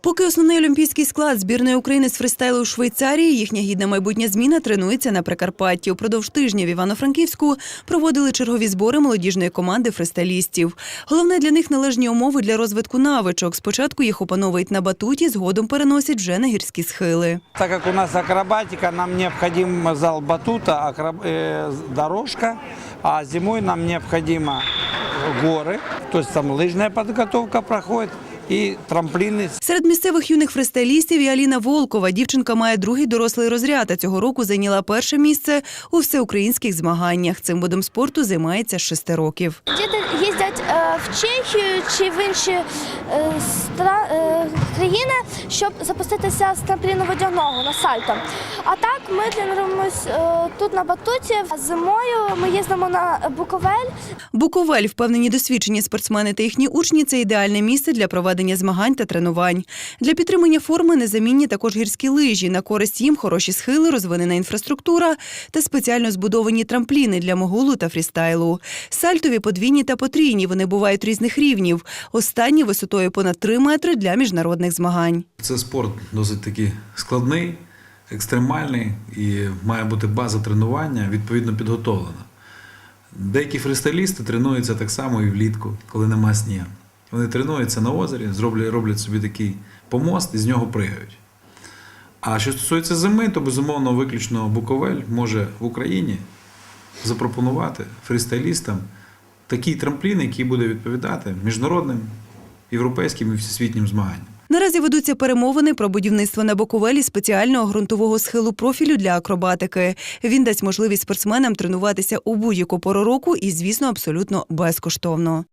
Поки основний олімпійський склад збірної України з фристайлу у Швейцарії, їхня гідна майбутня зміна тренується на Прикарпатті. Упродовж тижня в Івано-Франківську проводили чергові збори молодіжної команди фристайлістів. Головне для них належні умови для розвитку навичок. Спочатку їх опановують на батуті, згодом переносять вже на гірські схили. Так как у нас акробатика, нам необходим зал батута, акроб- э, дорожка, а зимой нам необходимо горы, то есть там лыжная подготовка проходит и трампліни. Серед місцевих юних фристайлістів і Аліна Волкова. Дівчинка має другий дорослий розряд, а цього року зайняла перше місце у всеукраїнських змаганнях. Цим видом спорту займається з шести років. Діти їздять е, в Чехію чи в інші щоб запуститися з трампліну водяного на сальто. А так ми тренуємось е, тут на батуті. Зимою ми їздимо на Буковель. Буковель, впевнені досвідчені спортсмени та їхні учні це ідеальне місце для проведення змагань та тренувань. Для підтримання форми незамінні також гірські лижі. На користь їм хороші схили, розвинена інфраструктура та спеціально збудовані трампліни для могулу та фрістайлу. Сальтові подвійні та потрійні. Вони бувають різних рівнів. Останні висотою понад 3 метри для міжнародних змагань. Це спорт досить таки складний, екстремальний і має бути база тренування відповідно підготовлена. Деякі фристайлісти тренуються так само і влітку, коли нема снігу. Вони тренуються на озері, зроблять, роблять собі такий помост і з нього пригають. А що стосується зими, то безумовно виключно Буковель може в Україні запропонувати фристайлістам такий трамплін, який буде відповідати міжнародним, європейським і всесвітнім змаганням. Наразі ведуться перемовини про будівництво на Буковелі спеціального ґрунтового схилу профілю для акробатики. Він дасть можливість спортсменам тренуватися у будь-яку пору року і, звісно, абсолютно безкоштовно.